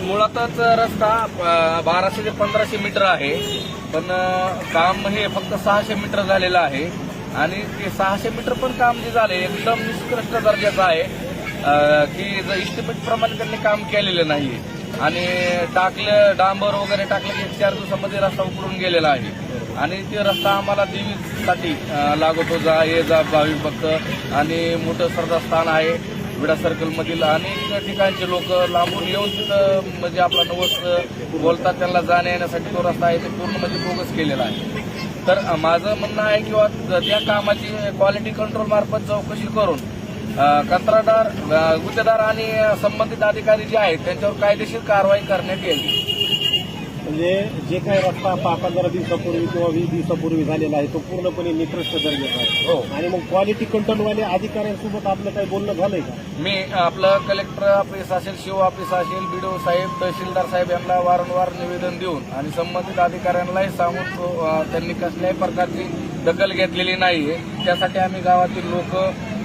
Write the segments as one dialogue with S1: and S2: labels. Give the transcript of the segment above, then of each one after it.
S1: मुळातच रस्ता बाराशे ते पंधराशे मीटर आहे. पण काम हे फक्त सहाशे मीटर झालेलं आहे. आणि ते सहाशे मीटर पण काम जे झाले एकदम निष्कृष्ट दर्जाचं आहे. की जर इस्टिमेट प्रमाणे त्यांनी काम केलेलं नाही आणि टाकलं डांबर वगैरे टाकलं की चार दिवसामध्ये रस्ता उकडून गेलेला आहे. आणि ते रस्ता आम्हाला देवीसाठी अ, लागतो जा ये जा भाविक भक्त. आणि मोठं श्रद्धास्थान आहे. विडा सर्कलमधील अनेक ठिकाणचे लोक लांबून येऊन तिथं म्हणजे आपला नवस बोलतात त्यांना जाण्या येण्यासाठी तो रस्ता आहे ते पूर्ण म्हणजे बोगस केलेला आहे. तर माझं म्हणणं आहे किंवा त्या कामाची क्वालिटी कंट्रोल मार्फत चौकशी करून कंत्राटदार गुत्तेदार आणि संबंधित अधिकारी जे आहेत त्यांच्यावर कायदेशीर कारवाई करण्यात येईल.
S2: म्हणजे जे काही रस्ता पा- पंधरा दिवसापूर्वी किंवा वीस दिवसापूर्वी झालेला आहे तो पूर्णपणे निकृष्ट दर्जाचा आहे.
S1: हो.
S2: आणि मग क्वालिटी कंट्रोलवाले अधिकाऱ्यांसोबत आपलं काही बोलणं झालंय का?
S1: मी आपलं कलेक्टर ऑफिस असेल शिव ऑफिस असेल बीडीओ साहेब तहसीलदार साहेब यांना वारंवार निवेदन देऊन आणि संबंधित अधिकाऱ्यांनाही सांगून तो, अ, त्यांनी कसल्याही प्रकारची दखल घेतलेली नाहीये. त्यासाठी आम्ही गावातील लोक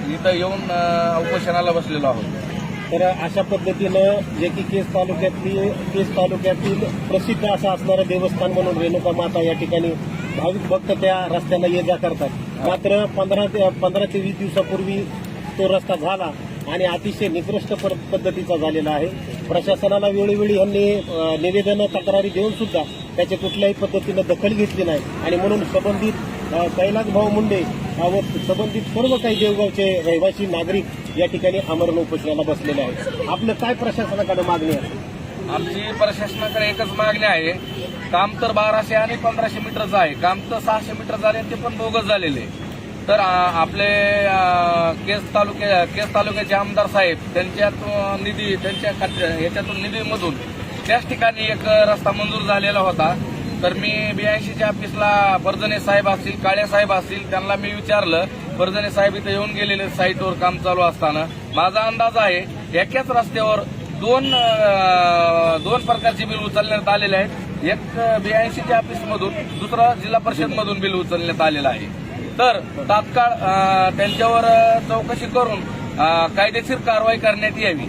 S1: इथं येऊन अ, उपोषणाला बसलेलो आहोत.
S2: तर अशा पद्धतीनं जे की केस तालुक्यातली केस तालुक्यातील प्रसिद्ध असं असणारं देवस्थान म्हणून रेणुका माता या ठिकाणी भाविक भक्त त्या रस्त्याला ये जा करतात. मात्र पंधरा ते पंधरा ते वीस दिवसापूर्वी तो रस्ता झाला आणि अतिशय निकृष्ट पद्धतीचा झालेला आहे. प्रशासनाला वेळोवेळी यांनी निवेदनं तक्रारी देऊन सुद्धा त्याची कुठल्याही पद्धतीनं दखल घेतली नाही. आणि म्हणून संबंधित कैलास भाऊ मुंडे व संबंधित सर्व काही देवगावचे रहिवासी नागरिक या ठिकाणी आमरण उपोषणाला बसलेले आहेत. आपलं काय प्रशासनाकडे मागणी आहे?
S1: आमची प्रशासनाकडे एकच मागणी आहे. काम तर बाराशे आणि पंधराशे मीटरचं आहे. काम तर सहाशे मीटर झाले ते पण बोगस झालेले. तर आपले केस तालुके केस तालुक्याचे आमदार साहेब त्यांच्यातून निधी त्यांच्या खात्या याच्यातून निधीमधून त्याच ठिकाणी एक रस्ता मंजूर झालेला होता. तर मी बीआयसीच्या ऑफिसला बर्जने साहेब असतील काळे साहेब असतील त्यांना मी विचारलं. बर्जने साहेब इथं येऊन गेलेले साईटवर काम चालू असताना. माझा अंदाज आहे एकाच रस्त्यावर दोन दोन प्रकारचे बिल उचलण्यात आलेले आहेत. एक बीआयसीच्या ऑफिसमधून दुसरा जिल्हा परिषदमधून बिल उचलण्यात आलेलं आहे. तर तात्काळ त्यांच्यावर चौकशी करून कायदेशीर कारवाई करण्यात यावी.